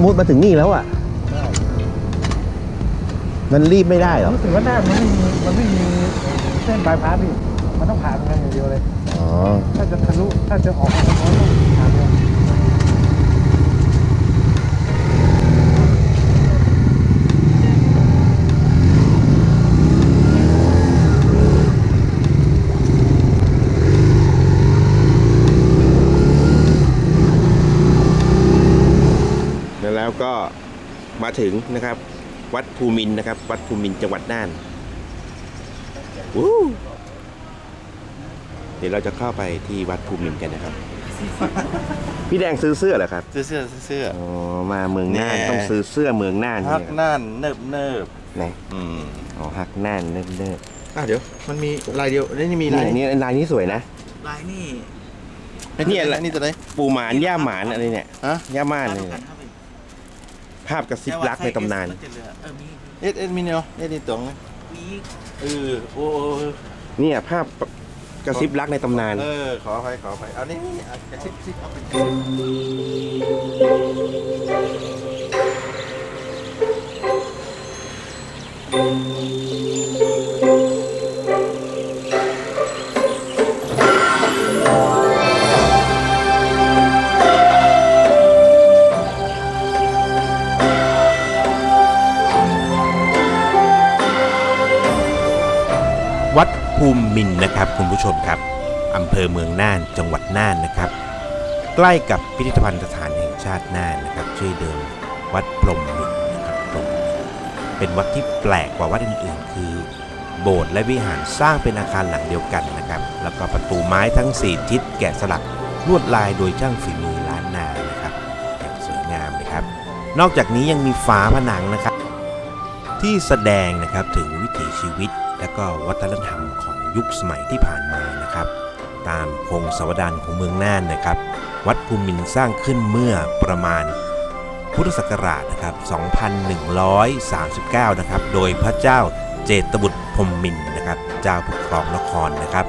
เออก็มุดมาถึงนี่แล้วอะ มันรีบไม่ได้หรอรู้สึกว่าหน้ามันไม่มีมันไม่มีเส้นบายพาสพี่มันต้องผ่านทางอย่างเดียวเลย อ๋อ ถ้าจะทะลุถ้าจะออกมาทางโน้นต้องผ่านเลย แล้วก็ มาถึงนะครับ วัดภูมินทร์นะครับ วัดภูมินทร์จังหวัดน่านวู้เดี๋ยวเราจะเข้าไปที่วัดภูมินทร์กันนะครับ พี่แดงซื้อเสื้อเหรอครับเสื้อเสื้อเสื้อ อ๋อมาเมืองน่านแน่ ต้องซื้อเสื้อเมืองน่านฮันี่กนะครับน่านเนิบเนิบไหนอืมอ๋อฮักน่านเนิบเนิบอะเดี๋ยวมันมีลายเดียวนี่นี่มีนี่ลายนี่ลายนี้สวยนะ ลายนี่ นี่อะไร นี่ตัวไหนปูหมานย่าหมานอะไรเนี่ยฮะย่าม่านลายเลเดียยวกัเนี่ยนครับพี่ ภาพกระซิบรักในตำนานแต่ว่ไซส์ S เออมีเอ็ดเอ็ดมินเนาะเอ็ดนี่ตรงมีเออโอ้โอ้เนี่ยภาพกระซิบรักในตำนาน เออขออภัยขออภัยเอานี่นี่เอากระซิบซิบเอาเป็น วัดภูมิมินนะครับคุณผู้ชมครับอำเภอเมืองน่านจังหวัดน่านนะครับ ใกล้กับพิพิธภัณฑ์สถานแห่งชาติน่านนะครับ ชื่อเดิมวัดพรมมินนะครับพรมมินเป็นวัดที่แปลกกว่าวัดอื่นๆ คือ โบสถ์และวิหารสร้างเป็นอาคารหลังเดียวกันนะครับ แล้วก็ประตูไม้ทั้ง 4 ทิศแกะสลักลวดลายโดยช่างฝีมือล้านนานะครับอย่างสวยงามนะครับ นอกจากนี้ยังมีฝาผนังนะครับ ที่แสดงนะครับถึงวิถีชีวิต และก็วัฒนธรรมของยุคสมัยที่ผ่านมานะครับ ตามพงศาวดารของเมืองน่านนะครับ วัดภูมินสร้างขึ้นเมื่อประมาณพุทธศักราชนะครับ 2139 นะครับ โดยพระเจ้าเจตบุตรพรมมินนะครับ เจ้าผู้ครองนครนะครับ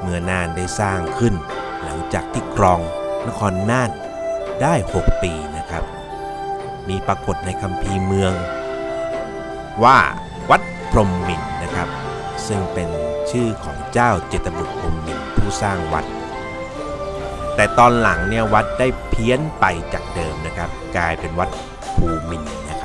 เมื่อน่านได้สร้างขึ้น หลังจากที่ครองนครน่านได้ 6 ปีนะครับ มีปรากฏในคัมภีร์เมือง ว่าวัด พรมมินนะครับ ซึ่งเป็นชื่อของเจ้าเจตบุตรพรมมินผู้สร้างวัด แต่ตอนหลังเนี่ยวัดได้เพี้ยนไปจากเดิมนะครับ กลายเป็นวัดภูมินนะ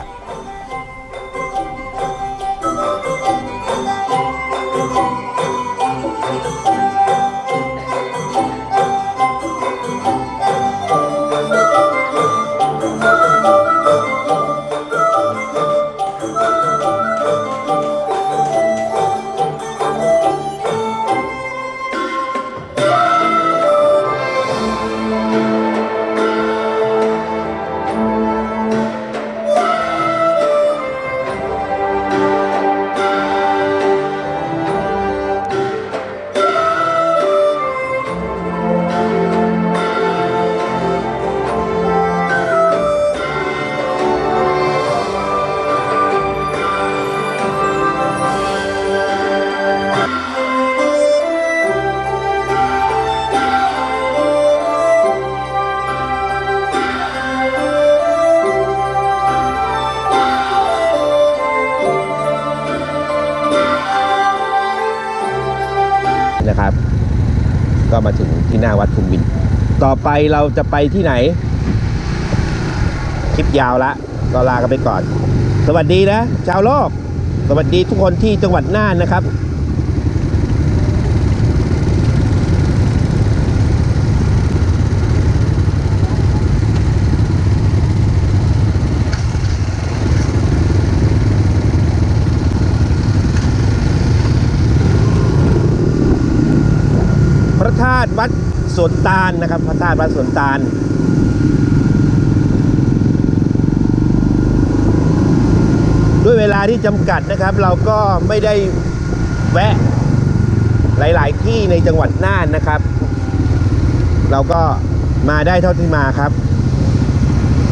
ก็มาถึงที่หน้าวัดภูมิน ต่อไปเราจะไปที่ไหน คลิปยาวละ ก็ลากันไปก่อน สวัสดีนะ ชาวโลก สวัสดีทุกคนที่จังหวัดน่านนะครับ พระธาตุวัดสวน ตาลนะครับพระธาตุวัดสวนตาลด้วยเวลาที่จำกัดนะครับ เราก็ไม่ได้แวะหลาย ๆ ที่ในจังหวัดน่านนะครับ เราก็มาได้เท่าที่มาครับ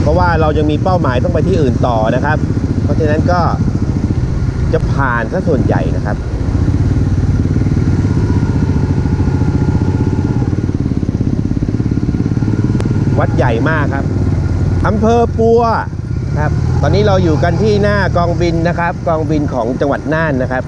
เพราะว่าเรายังมีเป้าหมายต้องไปที่อื่นต่อนะครับ เพราะฉะนั้นก็จะผ่านซะส่วนใหญ่นะครับ วัดใหญ่มากครับอำเภอปัวครับ ตอนนี้เราอยู่กันที่หน้ากองบินนะครับ กองบินของจังหวัดน่านนะครับ